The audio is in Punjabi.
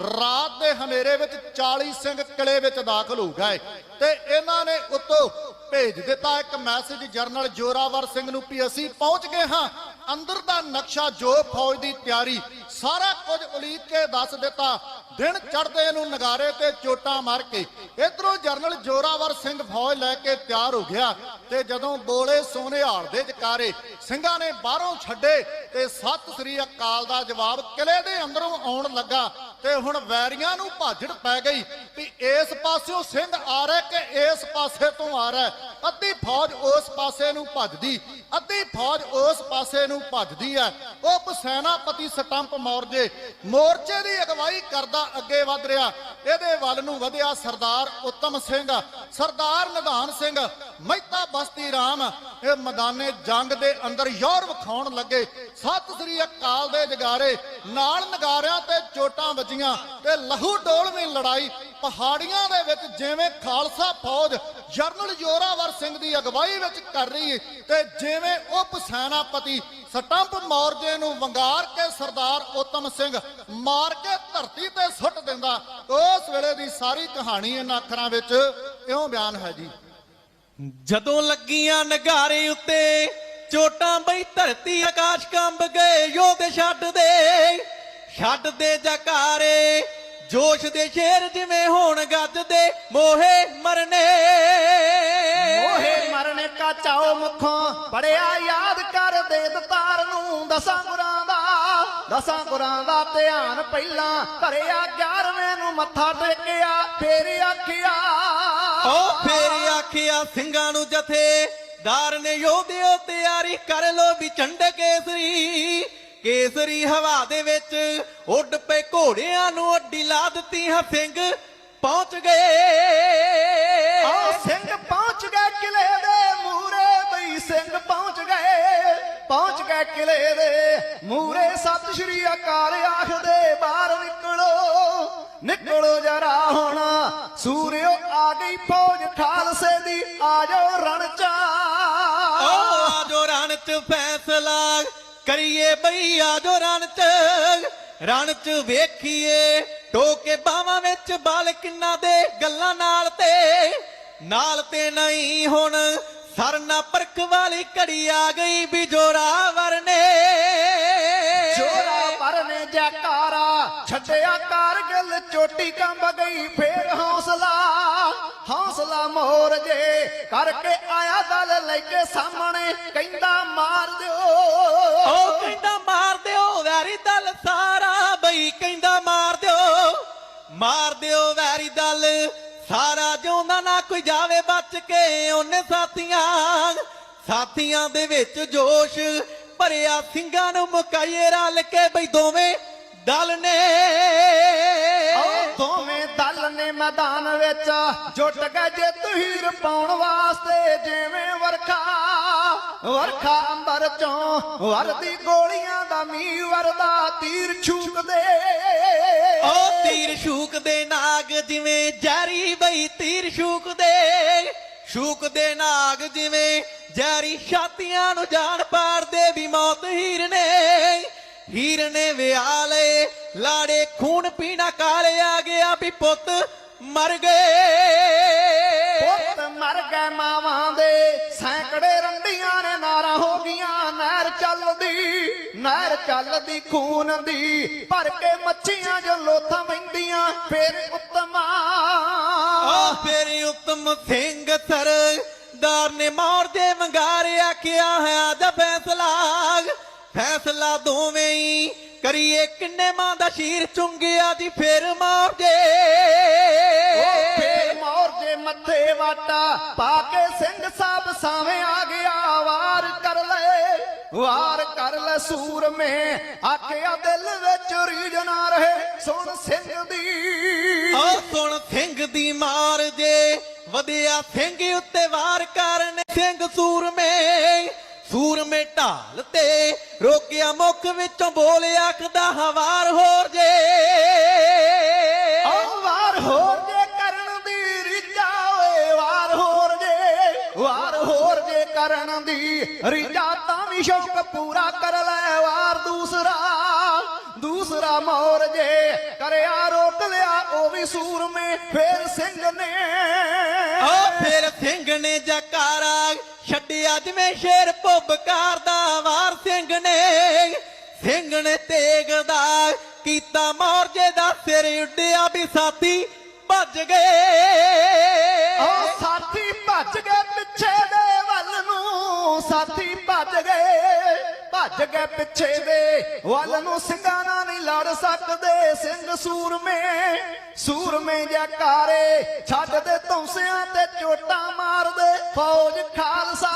ਰਾਤ ਦੇ ਹਨੇਰੇ ਵਿੱਚ 40 ਸਿੰਘ ਕਿਲੇ ਵਿੱਚ ਦਾਖਲ ਹੋ ਗਏ ਤੇ ਇਹਨਾਂ ਨੇ ਉੱਤੋਂ ਭੇਜ ਦਿੱਤਾ ਇੱਕ ਮੈਸੇਜ ਜਰਨਲ ਜੋਰਾਵਰ ਸਿੰਘ ਨੂੰ ਵੀ ਅਸੀਂ ਪਹੁੰਚ ਗਏ ਹਾਂ। ਅੰਦਰ ਦਾ ਨਕਸ਼ਾ, ਜੋ ਫੌਜ ਦੀ ਤਿਆਰੀ, ਸਾਰਾ ਕੁਝ ਉਲੀਕ ਕੇ ਦੱਸ ਦਿੱਤਾ। ਦਿਨ ਚੜਦੇ ਨੂੰ ਨਗਾਰੇ ਤੇ ਚੋਟਾਂ ਮਾਰ ਕੇ ਇਧਰੋਂ ਜਰਨਲ ਜੋਰਾਵਰ ਸਿੰਘ ਫੌਜ ਲੈ ਕੇ ਤਿਆਰ ਹੋ ਗਿਆ। ਤੇ ਜਦੋਂ ਬੋਲੇ ਸੋਨੇਹਾਲ ਦੇ ਜਕਾਰੇ, ਸਿੰਘਾਂ ਨੇ ਬਾਹਰੋਂ ਛੱਡੇ ਤੇ ਸਤਿ ਸ੍ਰੀ ਅਕਾਲ ਦਾ ਜਵਾਬ ਕਿਲੇ ਦੇ ਅੰਦਰੋਂ ਆਉਣ ਲੱਗਾ ਤੇ ਹੁਣ ਵੈਰੀਆਂ ਨੂੰ ਭਾਜੜ ਪੈ ਗਈ ਵੀ ਇਸ ਪਾਸਿਓਂ ਸਿੰਘ ਆ ਰਿਹਾ ਕਿ ਇਸ ਪਾਸੇ ਤੋਂ ਆ ਰਿਹਾ ਅੱਧੀ ਫੌਜ ਉਸ ਪਾਸੇ ਨੂੰ ਭੱਜਦੀ, ਅੱਧੀ ਫੌਜ ਉਸ ਪਾਸੇ ਨੂੰ ਭੱਜਦੀ ਹੈ। ਉਪ ਸੈਨਾਪਤੀ ਸਟੰਪ ਮੋਰਜੇ ਮੋਰਚੇ ਦੀ ਅਗਵਾਈ ਕਰਦਾ ਅੱਗੇ ਵਧ ਰਿਹਾ। ਇਹਦੇ ਵੱਲ ਨੂੰ ਵਧਿਆ ਸਰਦਾਰ ਉੱਤਮ ਸਿੰਘ, ਸਰਦਾਰ ਨਿਧਾਨ ਸਿੰਘ, ਮਹਿਤਾ ਬਸਤੀ ਰਾਮ। ਇਹ ਮੈਦਾਨੇ ਜੰਗ ਦੇ ਅੰਦਰ ਯੌਰ ਵਿਖਾਉਣ ਲੱਗੇ। ਸਤਿ ਸ੍ਰੀ ਅਕਾਲ ਦੇ ਜਗਾਰੇ, ਨਾਲ ਨਗਾਰਿਆਂ ਤੇ ਚੋਟਾਂ ਵੱਜੀਆਂ ਤੇ ਲਹੂ ਡੋਲਵੀਂ ਲੜਾਈ। ਪਹਾੜੀਆਂ ਦੇ ਵਿੱਚ ਜਿਵੇਂ ਖਾਲਸਾ ਫੌਜ ਜਰਨਲ ਜੋਰਾਵਰ ਸਿੰਘ ਦੀ ਅਗਵਾਈ ਵਿੱਚ ਕਰ ਰਹੀ, ਤੇ ਜਿਵੇਂ ਉਪ ਸੈਨਾਪਤੀ ਸਟੰਪ ਮੌਰਜੇ ਨੂੰ ਵੰਗਾਰ ਕੇ ਸਰਦਾਰ ਉਤਮ ਸਿੰਘ ਮਾਰ ਕੇ ਧਰਤੀ ਤੇ ਸੁੱਟ ਦਿੰਦਾ। ਉਸ ਵੇਲੇ ਦੀ ਸਾਰੀ ਕਹਾਣੀ ਇਹਨਾਂ ਅੱਖਰਾਂ ਵਿੱਚ ਇਉਂ ਬਿਆਨ ਹੈ ਜੀ। ਜਦੋਂ ਲੱਗੀਆਂ ਨਗਾਰੇ ਉੱਤੇ ਚੋਟਾਂ ਬਈ ਧਰਤੀ ਆਕਾਸ਼ ਕੰਬ ਗਏ ਯੋਧ ਛੱਡ ਦੇ ਛੱਡ ਦੇ ਜਕਾਰੇ ਜੋਸ਼ ਦੇ ਸ਼ੇਰ ਜਿਵੇਂ ਹੋਣ ਗੱਜਦੇ ਮੋਹੇ ਮਰਨੇ। ਓਹੇ ਮਰਨ ਕਾ ਚਾਓ ਮੁਖੋਂ ਪੜਿਆ ਯਾਦ ਕਰ ਦੇ ਦਤਾਰ ਨੂੰ ਦਸਾਂ ਗੁਰਾਂ ਦਾ ਦਸਾਂ ਗੁਰਾਂ ਦਾ ਧਿਆਨ ਪਹਿਲਾਂ ਧਰਿਆ 11ਵੇਂ ਨੂੰ ਮੱਥਾ ਟੇਕਿਆ ਫੇਰ ਆਖਿਆ ਓ ਫੇਰ ਆਖਿਆ ਸਿੰਘਾਂ ਨੂੰ ਜਥੇ ਦਾਰ ਨੇ ਯੋਧਿਓ ਤਿਆਰੀ ਕਰ ਲੋ ਵੀ ਚੰਡ ਕੇਸਰੀ। ਕੇਸਰੀ ਹਵਾ ਦੇ ਵਿੱਚ ਉੱਡ ਪਏ ਘੋੜਿਆਂ ਨੂੰ ਅੱਡੀ ਲਾ ਦਿੱਤੀ ਹਾਂ ਸਿੰਘ ਪਹੁੰਚ ਗਏ। ਆ ਸਿੰਘ ਪਹੁੰਚ ਗਏ ਕਿਲੇ ਦੇ ਮੂਰੇ ਬਈ ਸਿੰਘ ਪਹੁੰਚ ਗਏ ਕਿਲੇ ਦੇ। ਮੂਰੇ ਸਤਿ ਸ਼੍ਰੀ ਅਕਾਲ ਆਖਦੇ, ਬਾਹਰ ਨਿਕਲੋ ਨਿਕਲੋ ਜਰਾ ਹੁਣ। ਸੂਰਿਓ ਆ ਗਈ ਫੌਜ ਖਾਲਸੇ ਦੀ, ਆ ਜਾਓ ਰਣ ਚਾ ਓ ਆਜੋ ਰਣ ਚ ਫੈਸਲਾ, ਕਰੀਏ ਬਈ ਆ ਆਜੋ ਰਣ ਚ ਰਣ ਚ ਵੇਖੀਏ, ਟੋਕੇ ਬਾਵਾਂ ਵਿੱਚ ਬਲ ਕਿੰਨਾ ਦੇ, ਗੱਲਾਂ ਨਾਲ ਤੇ ਨਾਲ ਤੇ ਨਹੀਂ ਹੁਣ। ਸਰਨਾ ਪਰਖ ਵਾਲੀ ਘੜੀ ਆ ਗਈ ਵੀ ਜੋਰਾਵਰ ਨੇ ਜੋਰਾ ਪਰਨੇ ਜੈਕਾਰਾ ਛੱਡਿਆ ਕਾਰਗਿਲ ਚੋਟੀ ਕੰਬ ਗਈ ਫੇਰ ਹੌਸਲਾ। ਹੌਸਲਾ ਮੋਰ ਜੇ ਕਰਕੇ ਆਇਆ ਦਲ ਲੈ ਕੇ ਸਾਹਮਣੇ ਕਹਿੰਦਾ ਮਾਰ ਦਿਓ। ਉਹ ਕਹਿੰਦਾ ਮਾਰ ਦਿਓ ਵੈਰੀ ਦਲ ਸਾਰਾ ਬਈ ਕਹਿੰਦਾ ਮਾਰ ਦਿਓ। ਮਾਰ ਦਿਓ ਵੈਰੀ ਦਲ ਸਾਰਾ ਜਿਉਂਦਾ ਨਾ ਕੋਈ ਜਾਵੇ ਬਚ ਕੇ ਉਹਨੇ ਸਾਥੀਆਂ ਸਾਥੀਆਂ ਦੇ ਵਿੱਚ ਜੋਸ਼ ਭਰਿਆ ਸਿੰਘਾਂ ਨੂੰ ਮੁਕਾਈਏ ਰਲ ਕੇ ਬਈ ਦੋਵੇਂ ਦਲ ਨੇ। ਦੋਵੇਂ ਦਲ ਨੇ ਮੈਦਾਨ ਵਿੱਚ, ਜੁਟ ਗਏ ਜਿੱਤ ਹੀਰ ਪਾਉਣ ਵਾਸਤੇ, ਜਿਵੇਂ ਵਰਖਾ ਵਰਖਾ ਅੰਬਰ ਚੋਂ ਵਰਦੀ ਗੋਲੀਆਂ ਦਾ ਮੀਂਹ ਵਰਦਾ, ਤੀਰ ਛੂਕਦੇ। ਉਹ ਤੀਰ ਸ਼ੂਕ ਨਾਗ ਜਿਵੇਂ ਜਾਰੀ ਬਈ ਤੀਰ ਸ਼ੂਕ ਦੇ ਦੇ ਨਾਗ ਜਿਵੇਂ ਜੈਰੀ ਛਾਤੀਆਂ ਨੂੰ ਜਾਨ ਪਾੜਦੇ ਵੀ ਮੌਤ ਹੀਰ ਨੇ ਹੀਰ ਨੇ ਵਿਆਲੇ, ਲਾੜੇ ਖੂਨ ਪੀਣਾ ਕਾਲੇ ਆ ਗਿਆ ਵੀ ਪੁੱਤ ਮਰ ਗਏ। ਚੱਲਦੀ ਨਹਿਰ ਚੱਲਦੀ ਖੂਨ ਦੀ ਭਰ ਕੇ ਮੱਛੀਆਂ ਜੋ ਲੋਥਾਂ ਵਹਿੰਦੀਆਂ ਫੇਰ ਉਤਮਾ ਆ ਫੇਰ ਉਤਮ ਸਿੰਘ ਸਰਦਾਰ ਨੇ ਮੌਰ ਦੇ ਵੰਗਾਰ ਆਖਿਆ ਹੈ ਅੱਜ ਫੈਸਲਾ? ਫੈਸਲਾ ਦੋਵੇਂ ਹੀ ਕਰੀਏ ਕਿੰਨੇ ਮਾਂ ਦਾ ਸ਼ੀਰ ਚੁੰਗਿਆ ਜੀ ਫੇਰ ਮੌਰ ਫੇਰ ਮੌਰ ਜੇ ਮੱਥੇ ਵਾਟਾ ਪਾ ਕੇ ਸਿੰਘ ਸਾਹਿਬ ਸਾਵੇਂ ਆ ਗਿਆ ਵਾਰ ਕਰ ਲੈ ਵਾਰ ਕਰ ਲੈ ਸੂਰਮੇ ਆਖਿਆ ਦਿਲ ਵਿੱਚ ਰੀਝ ਨਾ ਰਹੇ ਸੁਣ ਸਿੰਘ ਦੀ। ਆ ਸੁਣ ਸਿੰਘ ਦੀ ਮਾਰ ਜੇ ਵਧਿਆ ਸਿੰਘ ਉੱਤੇ ਵਾਰ ਕਰਨ ਸਿੰਘ ਸੂਰਮੇ ਸੂਰਮੇ ਢਾਲ ਤੇ ਰੋਕਿਆ ਮੁਖ ਵਿੱਚੋਂ ਬੋਲ ਆਖਦਾ ਹਵਾਰ ਹੋਰ ਜੇ। ਆਹ ਵਾਰ ਹੋਰ ਕਰਨ ਦੀ। ਰੀਝਾ ਤਾਂ ਵੀ ਸ਼ੌਕ ਪੂਰਾ ਕਰ ਲੈ ਵਾਰ ਦੂਸਰਾ। ਦੂਸਰਾ ਮੋਰ ਜੇ ਕਰਿਆ ਰੋ ਵੀ ਸੂਰਮੇ ਫੇਰ ਸਿੰਘ ਨੇ। ਓ ਫਿਰ ਸਿੰਘ ਨੇ ਜਕਾਰਾ ਛੱਡਿਆ ਜਿਵੇਂ ਸ਼ੇਰ ਪੁੱਬਕਾਰ ਦਾ ਵਾਰ ਸਿੰਘ ਨੇ। ਸਿੰਘ ਨੇ ਤੇਗ ਦਾ ਕੀਤਾ ਮੋਰਜੇ ਦਾ ਸਿਰ ਉੱਡਿਆ ਵੀ ਸਾਥੀ ਭੱਜ ਗਏ। ਓ ਸਾਥੀ ਭੱਜ ਸਾਥੀ ਭੱਜ ਗਏ ਭੱਜ ਗਏ ਪਿੱਛੇ ਦੇ। ਵੱਲ ਨੂੰ ਸਿੰਘਾਂ ਨਾਲ ਨਹੀਂ ਲੜ ਸਕਦੇ, ਸਿੰਘ ਸੂਰਮੇ ਸੂਰਮੇ ਜਕਾਰੇ ਛੱਡ ਦੇ ਧੌਂਸਿਆਂ ਤੇ ਚੋਟਾਂ ਮਾਰਦੇ, ਫੌਜ ਖਾਲਸਾ।